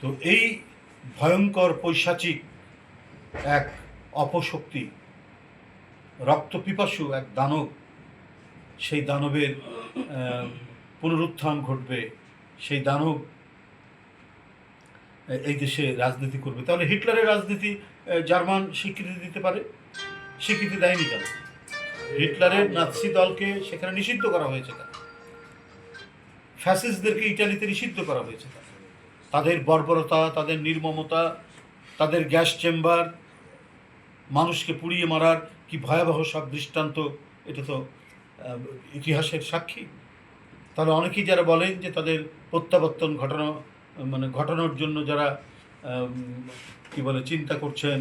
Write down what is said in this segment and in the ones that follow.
তো এই ভয়ঙ্কর পৈশাচিক এক অপশক্তি রক্তপিপাসু এক দানব, সেই দানবের পুনরুত্থান ঘটবে, সেই দানব এই দেশে রাজনীতি করবে। তাহলে হিটলারের রাজনীতি জার্মান স্বীকৃতি দিতে পারে? স্বীকৃতি দেয়নি কেন? হিটলারের নাৎসি দলকে সেখানে নিষিদ্ধ করা হয়েছে কেন? ফ্যাসিস্টদেরকে ইটালিতে নিষিদ্ধ করা হয়েছে কেন? তাদের বর্বরতা, তাদের নির্মমতা, তাদের গ্যাস চেম্বার, মানুষকে পুড়িয়ে মারার কি ভয়াবহ সব দৃষ্টান্ত, এটা তো ইতিহাসের সাক্ষী। তাহলে অনেকেই যারা বলেন যে তাদের প্রত্যাবর্তন ঘটানো মানে ঘটানোর জন্য যারা কি বলে, চিন্তা করছেন,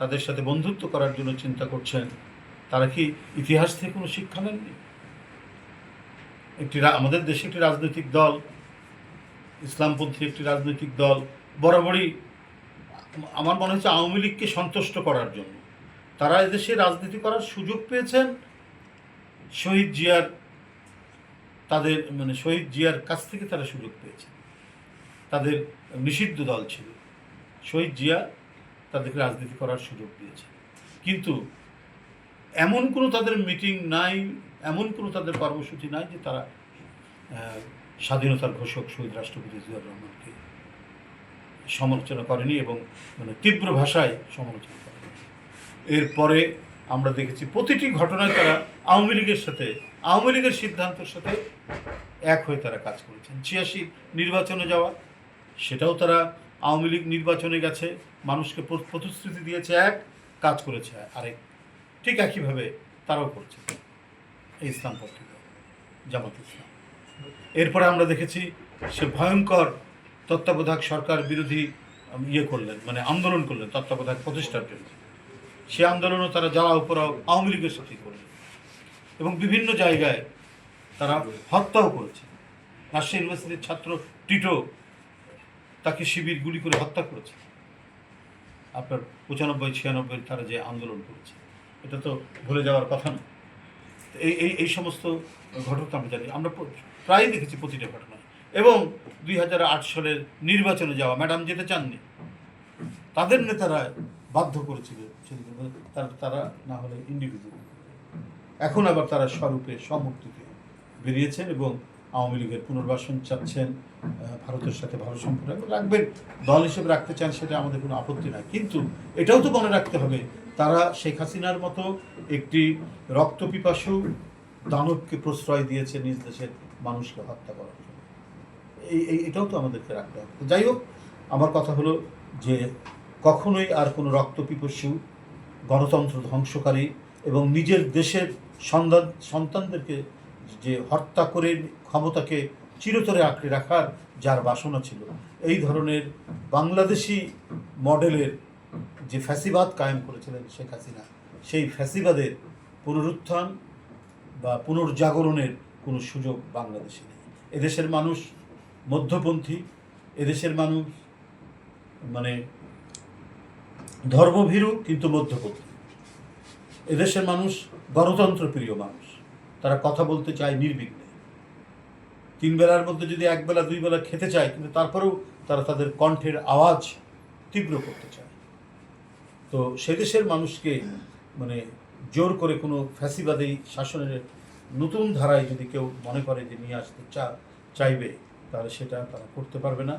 তাদের সাথে বন্ধুত্ব করার জন্য চিন্তা করছেন, তারা কি ইতিহাস থেকে কোনো শিক্ষা নেননি? একটি আমাদের দেশে একটি রাজনৈতিক দল ইসলামপন্থী একটি রাজনৈতিক দল, বরাবরই আমার মনে হচ্ছে আওয়ামী লীগকে সন্তুষ্ট করার জন্য। তারা এদেশে রাজনীতি করার সুযোগ পেয়েছেন। শহীদ জিয়ার তাদের মানে শহীদ জিয়ার কাছ থেকে তারা সুযোগ পেয়েছে তাদের নিষিদ্ধ দল ছিল। শহীদ জিয়া তাদেরকে রাজনীতি করার সুযোগ দিয়েছে কিন্তু এমন কোনো তাদের মিটিং নাই, এমন কোনো তাদের কর্মসূচি নাই যে তারা স্বাধীনতার ঘোষক শহীদ রাষ্ট্রপতি জিয়াউর রহমানকে সমালোচনা করেনি এবং মানে তীব্র ভাষায় সমালোচনা করেনি। এরপরে আমরা দেখেছি প্রতিটি ঘটনায় তারা আওয়ামী লীগের সাথে, আওয়ামী লীগের সিদ্ধান্তের সাথে এক হয়ে তারা কাজ করেছেন। ছিয়াশি নির্বাচনে যাওয়া, সেটাও তারা আওয়ামী লীগ নির্বাচনে গেছে, মানুষকে প্রতিশ্রুতি দিয়েছে এক, কাজ করেছে আরেক। ঠিক একইভাবে তারাও করছে। এই ইসলাম পত্রিকা, জামাত ইসলাম। এরপরে আমরা দেখেছি সে ভয়ঙ্কর তত্ত্বাবধায়ক সরকার বিরোধী ইয়ে করলেন মানে আন্দোলন করলেন, তত্ত্বাবধায়ক প্রতিষ্ঠার জন্য। সে আন্দোলনও তারা জ্বালা উপরাও আওয়ামী লীগের সাথে করলেন। এবং বিভিন্ন জায়গায় তারা হত্যাও করেছে। রাজশাহী ইউনিভার্সিটির ছাত্র টিটো তাকে শিবির গুলি করে হত্যা করেছে। আপনার পঁচানব্বই ছিয়ানব্বই তারা যে আন্দোলন করেছে, এটা তো ভুলে যাওয়ার কথা না। এই এই এই সমস্ত ঘটনা আমরা জানি। আমরা প্রায় দেখেছি প্রতিটা ঘটনা এবং দুই হাজার আট সালের নির্বাচনে যাওয়া ম্যাডাম যেতে চাননি, তাদের নেতারা বাধ্য করেছিল সেদিকে তারা তারা না হলে ইন্ডিভিজুয়াল এখন আবার তারা স্বরূপে সমর্থিত বেরিয়েছেন এবং আওয়ামী লীগের পুনর্বাসন চাচ্ছেন ভারতের সাথে ভালো সম্পর্ক রাখবেন, দল হিসেবে রাখতে চান সেটা আমাদের কোনো আপত্তি নাই। কিন্তু এটাও তো মনে রাখতে হবে, তারা শেখ হাসিনার মতো একটি রক্তপিপাসু দানবকে প্রশ্রয় দিয়েছে নিজ দেশের মানুষকে হত্যা করার জন্য। এই এটাও তো আমাদেরকে রাখতে হবে। যাই হোক, আমার কথা হলো যে কখনোই আর কোনো রক্তপিপাসু, গণতন্ত্র ধ্বংসকারী এবং নিজের দেশের সন্তান, সন্তানদেরকে যে হত্যা করে ক্ষমতাকে চিরতরে আঁকড়ে রাখার যার বাসনা ছিল। এই ধরনের বাংলাদেশি মডেলের যে ফ্যাসিবাদ কায়েম করেছিলেন শেখ হাসিনা, সেই ফ্যাসিবাদের পুনরুত্থান বা পুনর্জাগরণের কোনো সুযোগ বাংলাদেশে নেই। এদেশের মানুষ মধ্যপন্থী, এদেশের মানুষ মানে ধর্মভীরু কিন্তু মধ্যপন্থী। এদেশের মানুষ গণতন্ত্র প্রিয় মানুষ। তারা কথা বলতে চায় নির্বিঘ্নে। তিন বেলার মধ্যে যদি এক বেলা, দুই বেলা খেতে চায়, কিন্তু তারপরেও তারা তাদের কণ্ঠের আওয়াজ তীব্র করতে চায়। তো সে দেশের মানুষকে মানে জোর করে কোনো ফ্যাসিবাদী শাসনের নতুন ধারায় যদি কেউ মনে করে যে নিয়ে আসতে চা, চাইবে, তাহলে সেটা তারা করতে পারবে না।